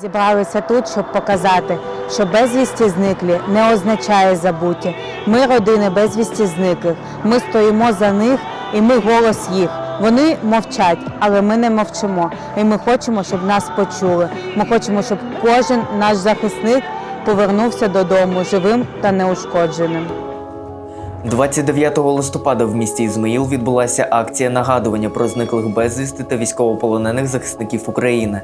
Зібралися тут, щоб показати, що безвісті зниклі не означає забуті. Ми родини безвісті зниклих. Ми стоїмо за них і ми голос їх. Вони мовчать, але ми не мовчимо. І ми хочемо, щоб нас почули. Ми хочемо, щоб кожен наш захисник повернувся додому живим та неушкодженим. 29 листопада в місті Ізмаїл відбулася акція нагадування про зниклих безвісти та військовополонених захисників України.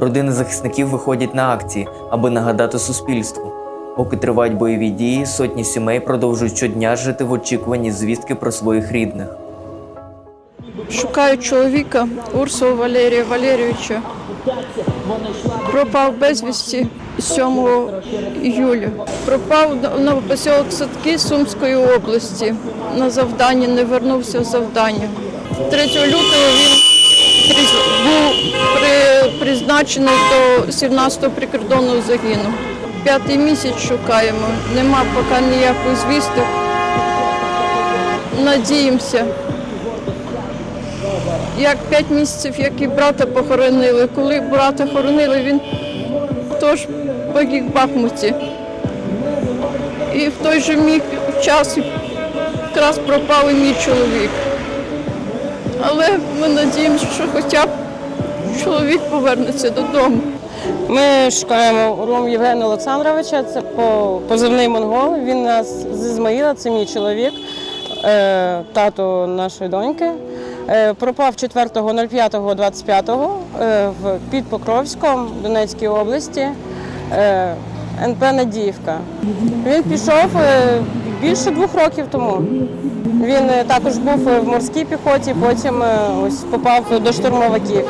Родини захисників виходять на акції, аби нагадати суспільству. Поки тривають бойові дії, сотні сімей продовжують щодня жити в очікуванні звістки про своїх рідних. Шукаю чоловіка Урсова Валерія Валерійовича. Пропав безвісті 7 іюля. Пропав на посілок Садки Сумської області. На завдання не вернувся з завдання. 3 лютого він був призначений до 17-го прикордонного загину. П'ятий місяць шукаємо. Нема поки ніякої звісток. Надіємося. Як п'ять місяців, як і брата похоронили. Коли брата хоронили, він теж погиб в Бахмуті. І в той же міг час якраз пропав і мій чоловік. Але ми надіємося, що хоча б чоловік повернеться додому. Ми шукаємо Ром Євгена Олександровича, це по позивний монгол. Він нас з Ізмаїла, це мій чоловік, е, тато нашої доньки. Е, Пропав 4.05.25 е, в під Покровськом Донецькій області. НП Надіївка. Він пішов більше двох років тому. Він е, також був в морській піхоті, потім е, ось попав до штурмовиків.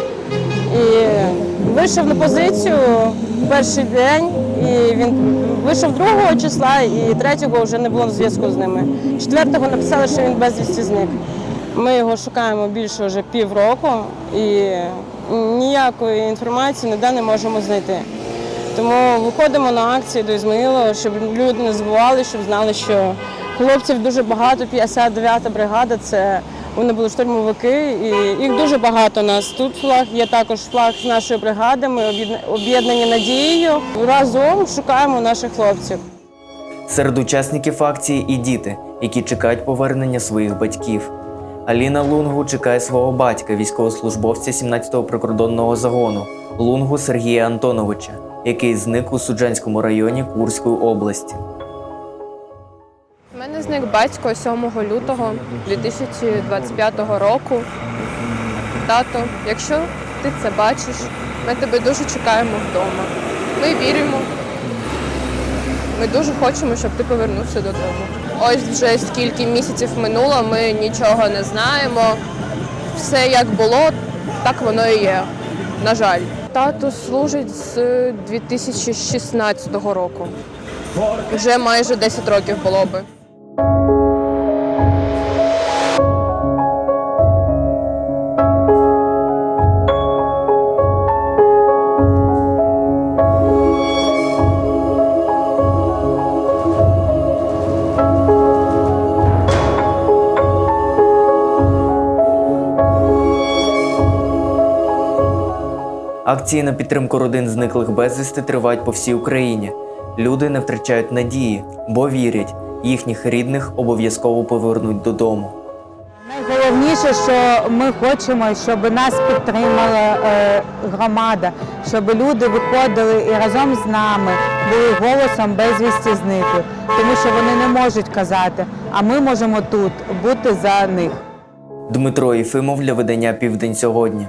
І вийшов на позицію перший день, і він вийшов 2 числа, і 3 вже не було зв'язку з ними. 4-го написали, що він безвісті зник. Ми його шукаємо більше вже півроку і ніякої інформації ніде не можемо знайти. Тому виходимо на акції до Ізмаїла, щоб люди не забували, щоб знали, що хлопців дуже багато. 59-та бригада це вони були штурмовики, і їх дуже багато у нас. Тут флаг є також флаг з нашої бригади. Ми об'єднані надією. Разом шукаємо наших хлопців. Серед учасників акції і діти, які чекають повернення своїх батьків. Аліна Лунгу чекає свого батька, військовослужбовця 17-го прикордонного загону Лунгу Сергія Антоновича, який зник у Суджанському районі Курської області. У мене зник батько 7 лютого 2025 року. Тато, якщо ти це бачиш, ми тебе дуже чекаємо вдома. Ми віримо. Ми дуже хочемо, щоб ти повернувся додому. Ось вже скільки місяців минуло, ми нічого не знаємо. Все як було, так воно і є. На жаль. Тато служить з 2016 року. Вже майже 10 років було би. Акції на підтримку родин зниклих безвісти тривають по всій Україні. Люди не втрачають надії, бо вірять, їхніх рідних обов'язково повернуть додому. Найголовніше, що ми хочемо, щоб нас підтримала е, громада, щоб люди виходили і разом з нами були голосом безвісті зниклих, тому що вони не можуть казати, а ми можемо тут бути за них. Дмитро Єфимов для видання Південь сьогодні.